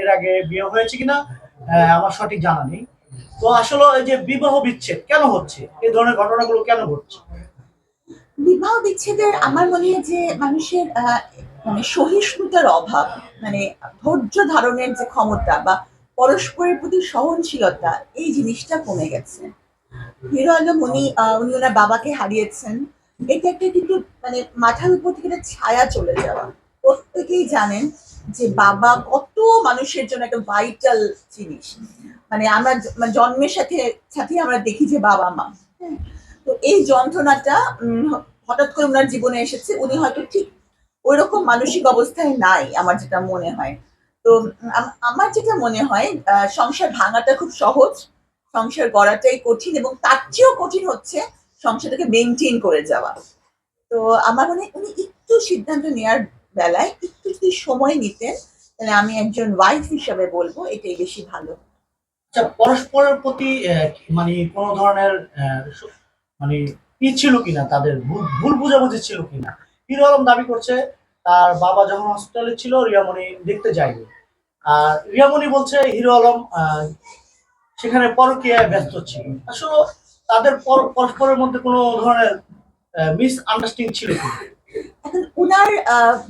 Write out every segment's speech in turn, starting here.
এর আগে বিয়ে হয়েছে কিনা আমার সঠিক জানা নেই। তো আসলে এই যে বিবাহ বিচ্ছেদ কেন হচ্ছে? এই ধরনের ঘটনাগুলো কেন ঘটছে? বিবাহ বিচ্ছেদের আমার মনে হয় যে মানুষের মানে সহিষ্ণুতার অভাব মানে ধৈর্য ধারণের যে ক্ষমতা বা পরস্পরের প্রতি সহনশীলতা, এই জিনিসটা কমে গেছে। হিরো আলম উনি উনি ওনার বাবাকে হারিয়েছেন। এটা একটা কিন্তু মানে মাথার উপর থেকে ছায়া চলে যাওয়া। প্রত্যেকেই জানেন যে বাবা কত মানুষের জন্য একটা ভাইটাল জিনিস। মানে আমরা মানে জন্মের সাথে সাথে আমরা দেখি যে বাবা মা। হ্যাঁ? তো এই যন্ত্রণাটা হঠাৎ করে ওনার জীবনে এসেছে, উনি হয়তো ঠিক ওই রকম মানসিক অবস্থায় নাই, আমার যেটা মনে হয়। তো আমার যেটা মনে হয় সংসার ভাঙাটা খুব সহজ, সংসার গড়াটাই কঠিন এবং তার চেয়েও কঠিন হচ্ছে সংসারটাকে মেনটেন করে যাওয়া। তো আমার মনে হয় উনি একটু সিদ্ধান্ত নেওয়ার বেলায় একটু যদি সময় নিতেন, তাহলে আমি একজন ওয়াইফ হিসাবে বলব, এটাই বেশি ভালো। আচ্ছা পরস্পরের প্রতি মানে কোনো ধরনের মানে ই ছিল কিনা তাদের? ভুল- বুঝাবুঝি ছিল কিনা? হিরো আলম দাবি করছে, তার বাবা যখন হসপিটালে ছিল, রিয়ামণি দেখতে যায়নি। আর রিয়ামণি বলছে, হিরো আলম সেখানে পরকীয়ায় ব্যস্ত ছিল। আসলে তাদের পর- পরস্পরের মধ্যে কোনো ধরনের মিস আন্ডারস্ট্যান্ডিং ছিল কিনা? এখন ওনার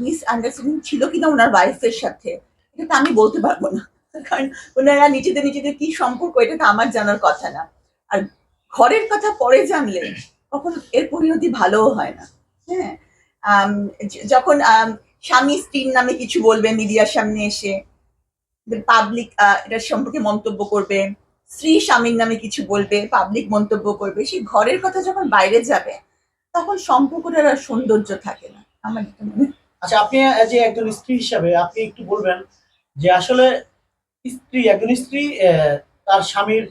মিস আন্ডারস্ট্যান্ডিং ছিল কিনা ওনার ওয়াইফের সাথে, এটা তো আমি বলতে পারব না। কারণ ওনারা নিজেদের নিজেদের কি সম্পর্ক, এটা তো আমার জানার কথা না। আর ঘরের কথা পরে জানলে কখন এর পরিণতি ভালোও হয় না। হ্যাঁ যখন স্বামী স্ত্রীর নামে কিছু বলবে, মিডিয়ার সামনে এসে পাবলিক এটার সম্পর্কে মন্তব্য করবে, স্ত্রী স্বামীর নামে কিছু বলবে পাবলিক মন্তব্য করবে, সেই ঘরের কথা যখন বাইরে যাবে তখন সম্পর্কটার আর সৌন্দর্য থাকে না। আমার মনে হয়। আচ্ছা আপনি যে একজন স্ত্রী হিসাবে আপনি একটু বলবেন যে আসলে স্ত্রী একজন স্ত্রী আহ, তার স্বামীর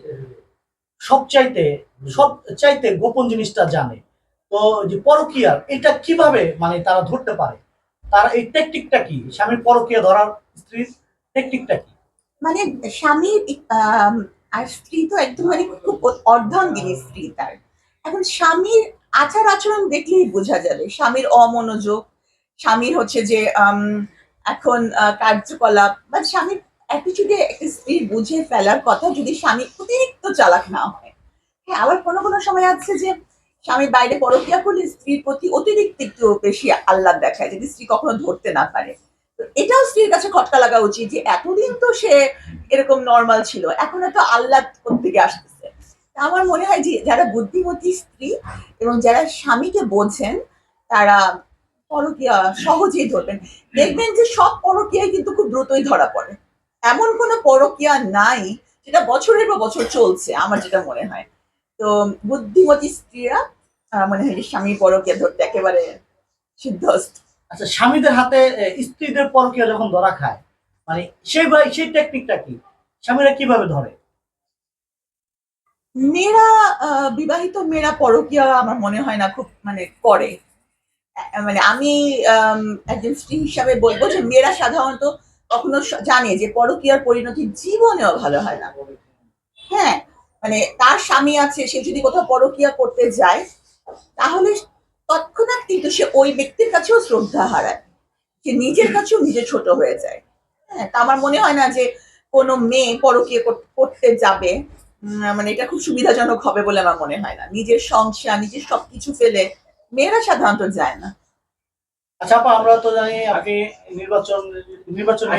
সব চাইতে সব চাইতে গোপন জিনিসটা জানে। তো যে পরকীয়ার এটা কীভাবে মানে তারা ধরতে পারে? তার এই টেকটিকটা কি? স্বামীর পরকীয়া ধরার স্ত্রীর টেকটিকটা কি? মানে স্বামীর আম, আর স্ত্রী তো একদম মানে খুব অর্ধাঙ্গিনী স্ত্রী তার। এখন স্বামীর আচার আচরণ দেখলেই বোঝা যাবে। স্বামীর অমনোযোগ, স্বামীর হচ্ছে যে এখন কার্যকলাপ, বা স্বামীর অ্যাটিচিউডে একটা স্ত্রীর বুঝে ফেলার কথা যদি স্বামী অতিরিক্ত চালাক না হয়। হ্যাঁ আবার কোনো কোনো সময় আছে যে স্বামী বাইরে পরকিয়া করলে স্ত্রীর প্রতি অতিরিক্ত একটু বেশি আহ্লাদ দেখায়, যদি স্ত্রী কখনো ধরতে না পারে। এটাও স্ত্রীর কাছে খটকা লাগা উচিত যে, এতদিন তো সে এরকম নর্মাল ছিল, এখন এত আহ্লাদ থেকে আসতেছে? আমার মনে হয় যে যারা বুদ্ধিমতী স্ত্রী এবং যারা স্বামীকে বোঝেন, তারা পরকিয়া সহজেই ধরবেন। দেখবেন যে সব পরকিয়ায় কিন্তু খুব দ্রুতই ধরা পড়ে। এমন কোনো পরকিয়া নাই যেটা বছরের পর বছর চলছে, আমার যেটা মনে হয়। তো বুদ্ধিমতী স্ত্রীরা মনে হয় যে স্বামীর পরকিয়া ধরতে একেবারে সিদ্ধস্ত। আচ্ছা স্বামীদের হাতে স্ত্রীদের পরকীয়া যখন ধরা খায় মানে সেই সেই টেকনিকটা কি? স্বামীরা কীভাবে ধরে? মেয়েরা বিবাহিত মেয়েরা পরকিয়া আমার মনে হয় না খুব মানে করে। মানে আমি একজন স্ত্রী হিসাবে বলব যে মেয়েরা সাধারণত কখনো জানে যে পরকিয়ার পরিণতি জীবনেও ভালো হয় না। হ্যাঁ মানে তার স্বামী আছে, সে যদি কোথাও পরকিয়া করতে যায়, তাহলে তৎক্ষণাৎ কিন্তু সে ওই ব্যক্তির কাছেও শ্রদ্ধা হারায়। সে নিজের কাছেও নিজে ছোট হয়ে যায়। হ্যাঁ তা আমার মনে হয় না যে কোনো মেয়ে পরকিয়া করতে যাবে। মানে এটা খুব সুবিধাজনক হবে বলে আমার মনে হয় না। নিজের সংসার নিজের সবকিছু ফেলে মেয়েরা সাধারণত যায় না। আচ্ছা আপা আমরা তো জানি আগে নির্বাচন নির্বাচনে